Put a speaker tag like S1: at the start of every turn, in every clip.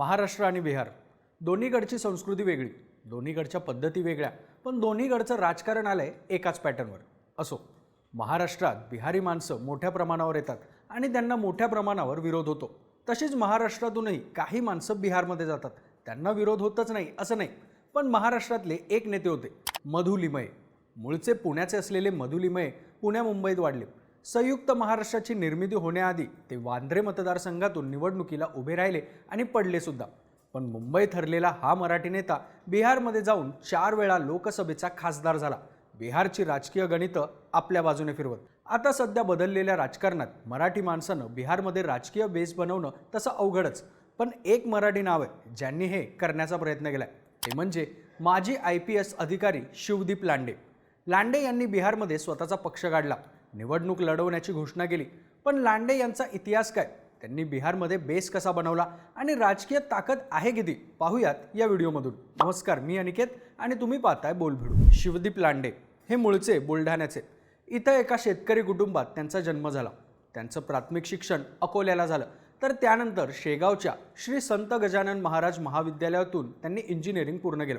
S1: महाराष्ट्र आणि बिहार. दोन्हीकडची संस्कृती वेगळी दोन्हीकडच्या पद्धती वेगळ्या पण दोन्हीकडचं राजकारण आलं आहे एकाच पॅटर्नवर. असो महाराष्ट्रात बिहारी माणसं मोठ्या प्रमाणावर येतात आणि त्यांना मोठ्या प्रमाणावर विरोध होतो. तशीच महाराष्ट्रातूनही काही माणसं बिहारमध्ये जातात. त्यांना विरोध होतच नाही असं नाही. पण महाराष्ट्रातले एक नेते होते मधुलिमये. मूळचे पुण्याचे असलेले मधुलिमये पुण्या मुंबईत वाढले. संयुक्त महाराष्ट्राची निर्मिती होण्याआधी ते वांद्रे मतदारसंघातून निवडणुकीला उभे राहिले आणि पडले सुद्धा. पण मुंबई ठरलेला हा मराठी नेता बिहारमध्ये जाऊन चार वेळा लोकसभेचा खासदार झाला. बिहारची राजकीय गणितं आपल्या बाजूने फिरवत. आता सध्या बदललेल्या राजकारणात मराठी माणसानं बिहारमध्ये राजकीय बेस बनवणं तसं अवघडच. पण एक मराठी नाव आहे ज्यांनी हे करण्याचा प्रयत्न केला ते म्हणजे माजी आय पी एस अधिकारी शिवदीप लांडे. लांडे यांनी बिहारमध्ये स्वतःचा पक्ष काढला निवडणूक लढवण्याची घोषणा केली. पण लांडे यांचा इतिहास काय? त्यांनी बिहारमध्ये बेस कसा बनवला आणि राजकीय ताकद आहे किती? पाहूयात या व्हिडिओमधून. नमस्कार मी अनिकेत आणि तुम्ही पाहताय बोलभिडू शिवदीप लांडे हे मूळचे बुलढाण्याचे. इथं एका शेतकरी कुटुंबात त्यांचा जन्म झाला. त्यांचं प्राथमिक शिक्षण अकोल्याला झालं. तर त्यानंतर शेगावच्या श्री संत गजानन महाराज महाविद्यालयातून त्यांनी इंजिनिअरिंग पूर्ण केलं.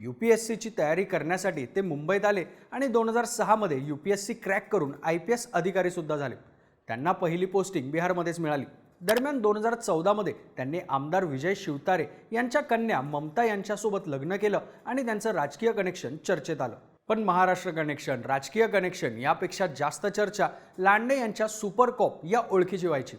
S1: यू पी एस सीची तयारी करण्यासाठी ते मुंबईत आले आणि दोन हजार सहामध्ये U P S C crack करून आय पी एस अधिकारीसुद्धा झाले. त्यांना पहिली पोस्टिंग बिहारमध्येच मिळाली. दरम्यान दोन हजार चौदामध्ये त्यांनी आमदार विजय शिवतारे यांच्या कन्या ममता यांच्यासोबत लग्न केलं आणि त्यांचं राजकीय कनेक्शन चर्चेत आलं. पण महाराष्ट्र कनेक्शन राजकीय कनेक्शन यापेक्षा जास्त चर्चा लांडे यांच्या सुपर कॉप या ओळखीची व्हायची.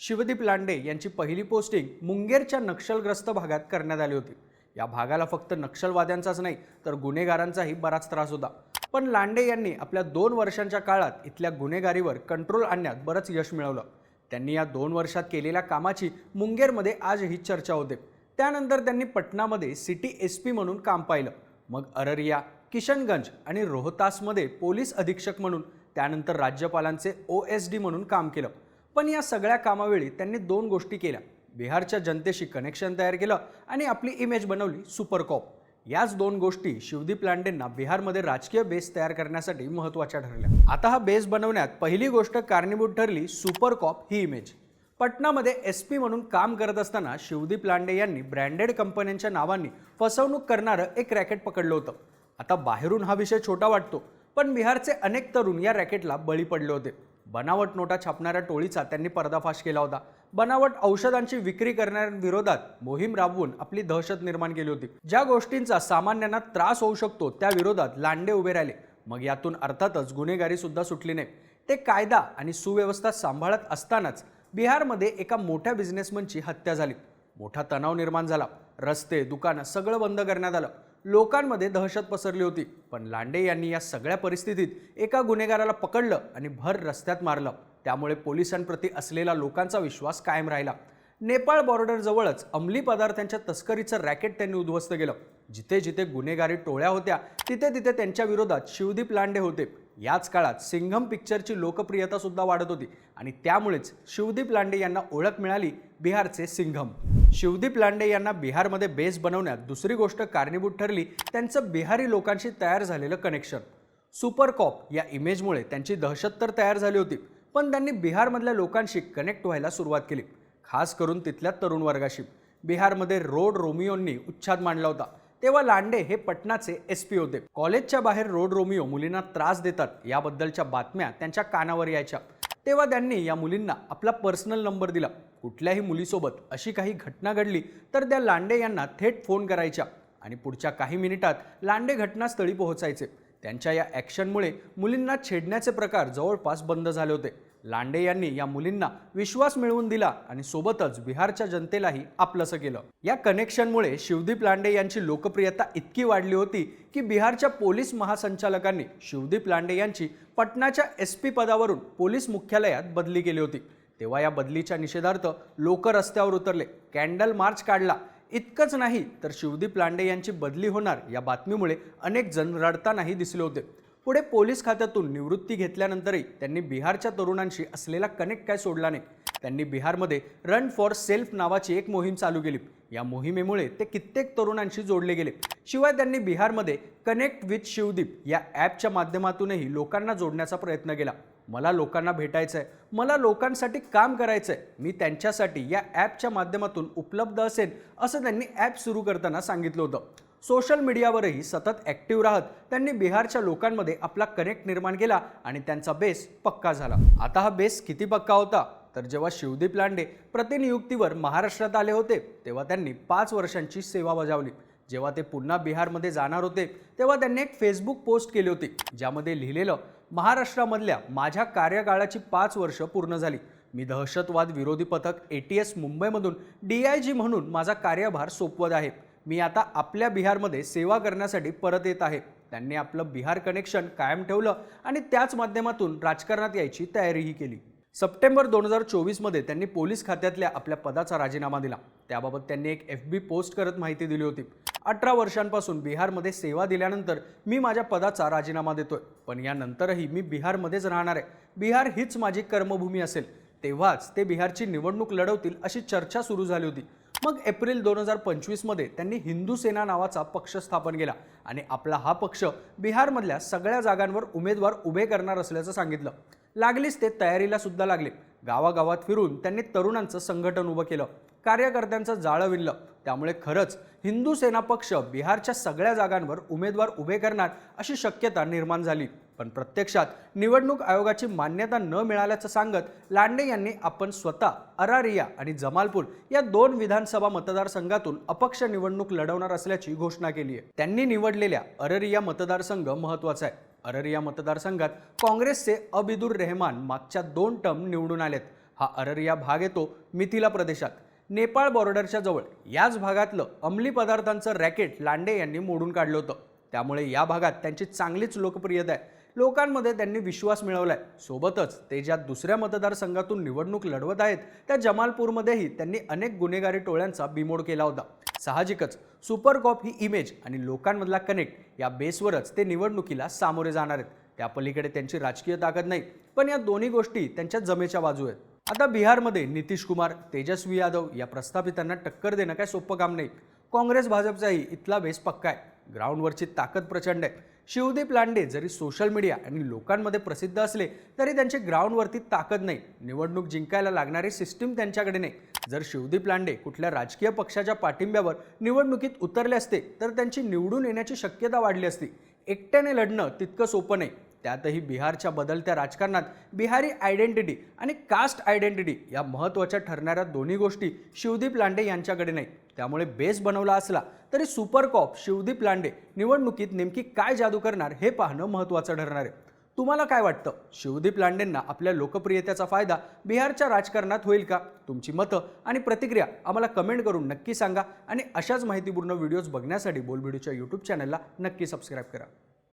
S1: शिवदीप लांडे यांची पहिली पोस्टिंग मुंगेरच्या नक्षलग्रस्त भागात करण्यात आली होती. या भागाला फक्त नक्षलवाद्यांचाच नाही तर गुन्हेगारांचाही बराच त्रास होता. पण लांडे यांनी आपल्या दोन वर्षांच्या काळात इथल्या गुन्हेगारीवर कंट्रोल आणण्यात बरंच यश मिळवलं. त्यांनी या दोन वर्षात केलेल्या कामाची मुंगेरमध्ये आजही चर्चा होते. त्यानंतर त्यांनी पटनामध्ये सिटी एस पी म्हणून काम पाहिलं. मग अररिया किशनगंज आणि रोहतासमध्ये पोलीस अधीक्षक म्हणून त्यानंतर राज्यपालांचे ओ एस डी म्हणून काम केलं. पण या सगळ्या कामावेळी त्यांनी दोन गोष्टी केल्या. बिहारच्या जनतेशी कनेक्शन तयार केलं आणि आपली इमेज बनवली सुपरकॉप याच दोन गोष्टी शिवदीप लांडेंना बिहारमध्ये राजकीय बेस तयार करण्यासाठी महत्त्वाच्या ठरल्या. आता हा बेस बनवण्यात पहिली गोष्ट कारणीभूत ठरली सुपरकॉप ही इमेज पटनामध्ये एस पी म्हणून काम करत असताना शिवदीप लांडे यांनी ब्रँडेड कंपन्यांच्या नावांनी फसवणूक करणारं एक रॅकेट पकडलं होतं. आता बाहेरून हा विषय छोटा वाटतो पण बिहारचे अनेक तरुण या रॅकेटला बळी पडले होते. बनावट नोटा छापणाऱ्या टोळीचा त्यांनी पर्दाफाश केला होता. बनावट औषधांची विक्री करणाऱ्यांविरोधात मोहीम राबवून आपली दहशत निर्माण केली होती. ज्या गोष्टींचा सामान्यांना त्रास होऊ शकतो त्या विरोधात लांडे उभे राहिले. मग यातून अर्थातच गुन्हेगारी सुद्धा सुटली नाही. ते कायदा आणि सुव्यवस्था सांभाळत असतानाच बिहारमध्ये एका मोठ्या बिझनेसमनची हत्या झाली. मोठा तणाव निर्माण झाला. रस्ते दुकानं सगळं बंद करण्यात आलं. लोकांमध्ये दहशत पसरली होती. पण लांडे यांनी या सगळ्या परिस्थितीत एका गुन्हेगाराला पकडलं आणि भर रस्त्यात मारलं. त्यामुळे पोलिसांप्रती असलेला लोकांचा विश्वास कायम राहिला. नेपाळ बॉर्डरजवळच अंमली पदार्थांच्या तस्करीचं रॅकेट त्यांनी उद्ध्वस्त केलं. जिथे जिथे गुन्हेगारी टोळ्या होत्या तिथे तिथे त्यांच्या विरोधात शिवदीप लांडे होते. याच काळात सिंघम पिक्चरची लोकप्रियता सुद्धा वाढत होती आणि त्यामुळेच शिवदीप लांडे यांना ओळख मिळाली बिहारचे सिंघम. शिवदीप लांडे यांना बिहारमध्ये बेस बनवण्यात दुसरी गोष्ट कारणीभूत ठरली त्यांचं बिहारी लोकांशी तयार झालेलं कनेक्शन सुपर कॉप या इमेजमुळे त्यांची दहशत तर तयार झाली होती पण त्यांनी बिहारमधल्या लोकांशी कनेक्ट व्हायला सुरुवात केली. खास करून तिथल्या तरुण वर्गाशी. बिहारमध्ये रोड रोमिओंनी उच्छाद मांडला होता. तेव्हा लांडे हे पटनाचे एस पी होते. कॉलेजच्या बाहेर रोड रोमिओ मुलींना त्रास देतात याबद्दलच्या बातम्या त्यांच्या कानावर यायच्या. तेव्हा त्यांनी या मुलींना आपला पर्सनल नंबर दिला. कुठल्याही मुलीसोबत अशी काही घटना घडली तर त्या लांडे यांना थेट फोन करायच्या आणि पुढच्या काही मिनिटात लांडे घटनास्थळी पोहोचायचे. त्यांच्या या ॲक्शनमुळे मुलींना छेडण्याचे प्रकार जवळपास बंद झाले होते. लांडे यांनी या मुलींना विश्वास मिळवून दिला आणि सोबतच बिहारच्या जनतेलाही आपलंसं केलं. या कनेक्शनमुळे शिवदीप लांडे यांची लोकप्रियता इतकी वाढली होती की बिहारच्या पोलीस महासंचालकांनी शिवदीप लांडे यांची पटनाच्या एस पी पदावरून पोलीस मुख्यालयात बदली केली होती. तेव्हा या बदलीच्या निषेधार्थ लोक रस्त्यावर उतरले. कॅन्डल मार्च काढला. इतकंच नाही तर शिवदीप लांडे यांची बदली होणार या बातमीमुळे अनेक जण रडतानाही दिसले होते. पुढे पोलीस खात्यातून निवृत्ती घेतल्यानंतरही त्यांनी बिहारच्या तरुणांशी असलेला कनेक्ट काय सोडला नाही. त्यांनी बिहारमध्ये रन फॉर सेल्फ नावाची एक मोहीम चालू केली. या मोहिमेमुळे ते कित्येक तरुणांशी जोडले गेले. शिवाय त्यांनी बिहारमध्ये कनेक्ट विथ शिवदीप या ॲपच्या माध्यमातूनही लोकांना जोडण्याचा प्रयत्न केला. मला लोकांना भेटायचं आहे मला लोकांसाठी काम करायचं आहे मी त्यांच्यासाठी या ॲपच्या माध्यमातून उपलब्ध असेल असं त्यांनी ॲप सुरू करताना सांगितलं होतं. सोशल मीडियावरही सतत ॲक्टिव्ह राहत त्यांनी बिहारच्या लोकांमध्ये आपला कनेक्ट निर्माण केला आणि त्यांचा बेस पक्का झाला. आता हा बेस किती पक्का होता? तर जेव्हा शिवदीप लांडे प्रतिनियुक्तीवर महाराष्ट्रात आले होते तेव्हा त्यांनी पाच वर्षांची सेवा बजावली. जेव्हा ते पुन्हा बिहारमध्ये जाणार होते तेव्हा त्यांनी एक फेसबुक पोस्ट केली होती ज्यामध्ये लिहिलेलं महाराष्ट्रामधल्या माझ्या कार्यकाळाची पाच वर्ष पूर्ण झाली. मी दहशतवाद विरोधी पथक ए टी एस मुंबईमधून डी आय जी म्हणून माझा कार्यभार सोपवत आहे. मी आता आपल्या बिहारमध्ये सेवा करण्यासाठी परत येत आहे. त्यांनी आपलं बिहार कनेक्शन कायम ठेवलं आणि त्याच माध्यमातून राजकारणात यायची तयारीही केली. सप्टेंबर दोन हजार चोवीसमध्ये त्यांनी पोलीस खात्यातल्या आपल्या पदाचा राजीनामा दिला. त्याबाबत त्यांनी एक एफ बी पोस्ट करत माहिती दिली होती. अठरा वर्षांपासून बिहारमध्ये सेवा दिल्यानंतर मी माझ्या पदाचा राजीनामा देतोय. पण यानंतरही मी बिहारमध्येच राहणार आहे. बिहार हीच माझी कर्मभूमी असेल. तेव्हाच ते बिहारची निवडणूक लढवतील अशी चर्चा सुरू झाली होती. मग एप्रिल दोन हजार पंचवीसमध्ये त्यांनी हिंदू सेना नावाचा पक्ष स्थापन केला आणि आपला हा पक्ष बिहारमधल्या सगळ्या जागांवर उमेदवार उभे करणार असल्याचं सांगितलं. लागलीच ते तयारीला सुद्धा लागले. गावागावात फिरून त्यांनी तरुणांचं संघटन उभं केलं. कार्यकर्त्यांचं जाळं विणलं. त्यामुळे खरंच हिंदू सेना पक्ष बिहारच्या सगळ्या जागांवर उमेदवार उभे करणार अशी शक्यता निर्माण झाली. पण प्रत्यक्षात निवडणूक आयोगाची मान्यता न मिळाल्याचं सांगत लांडे यांनी आपण स्वतः अरारिया आणि जमालपूर या दोन विधानसभा मतदारसंघातून अपक्ष निवडणूक लढवणार असल्याची घोषणा केली आहे त्यांनी निवडलेल्या अररिया मतदारसंघ महत्त्वाचा आहे. अररिया मतदारसंघात काँग्रेसचे अबिदुर रेहमान मागच्या दोन टर्म निवडून आलेत. हा अररिया भाग येतो मिथिला प्रदेशात. नेपाळ बॉर्डरच्या जवळ. याच भागातलं अंमली पदार्थांचं रॅकेट लांडे यांनी मोडून काढलं होतं. त्यामुळे या भागात त्यांची चांगलीच लोकप्रियता आहे. लोकांमध्ये त्यांनी विश्वास मिळवलाय. सोबतच ते ज्या दुसऱ्या मतदारसंघातून निवडणूक लढवत आहेत त्या जमालपूरमध्येही त्यांनी अनेक गुन्हेगारी टोळ्यांचा बिमोड केला होता. साहजिकच सुपर कॉप ही इमेज आणि लोकांमधला कनेक्ट या बेसवरच ते निवडणुकीला सामोरे जाणार आहेत. त्या पलीकडे त्यांची राजकीय ताकद नाही पण या दोन्ही गोष्टी त्यांच्या जमेच्या बाजू आहेत. आता बिहारमध्ये नितीश कुमार तेजस्वी यादव या प्रस्थापितांना टक्कर देणं काय सोपं काम नाही. काँग्रेस भाजपचाही इथला बेस पक्का आहे. ग्राउंडवरची ताकद प्रचंड आहे. शिवदीप लांडे जरी सोशल मीडिया आणि लोकांमध्ये प्रसिद्ध असले तरी त्यांची ग्राउंडवरती ताकद नाही. निवडणूक जिंकायला लागणारी सिस्टीम त्यांच्याकडे नाही. जर शिवदीप लांडे कुठल्या राजकीय पक्षाच्या पाठिंब्यावर निवडणुकीत उतरले असते तर त्यांची निवडून येण्याची शक्यता वाढली असती. एकट्याने लढणं तितकं सोपं नाही. त्यातही बिहारच्या बदलत्या राजकारणात बिहारी आयडेंटिटी आणि कास्ट आयडेंटिटी या महत्त्वाच्या ठरणाऱ्या दोन्ही गोष्टी शिवदीप लांडे यांच्याकडे नाही. त्यामुळे बेस बनवला असला तरी सुपर कॉप शिवदीप लांडे निवडणुकीत नेमकी काय जादू करणार हे पाहणं महत्त्वाचं ठरणार आहे. तुम्हाला काय वाटतं? शिवदीप लांडेंना आपल्या लोकप्रियतेचा फायदा बिहारच्या राजकारणात होईल का? तुमची मतं आणि प्रतिक्रिया आम्हाला कमेंट करून नक्की सांगा आणि अशाच माहितीपूर्ण व्हिडिओज बघण्यासाठी बोलबिडूच्या यूट्यूब चॅनलला नक्की सबस्क्राईब करा.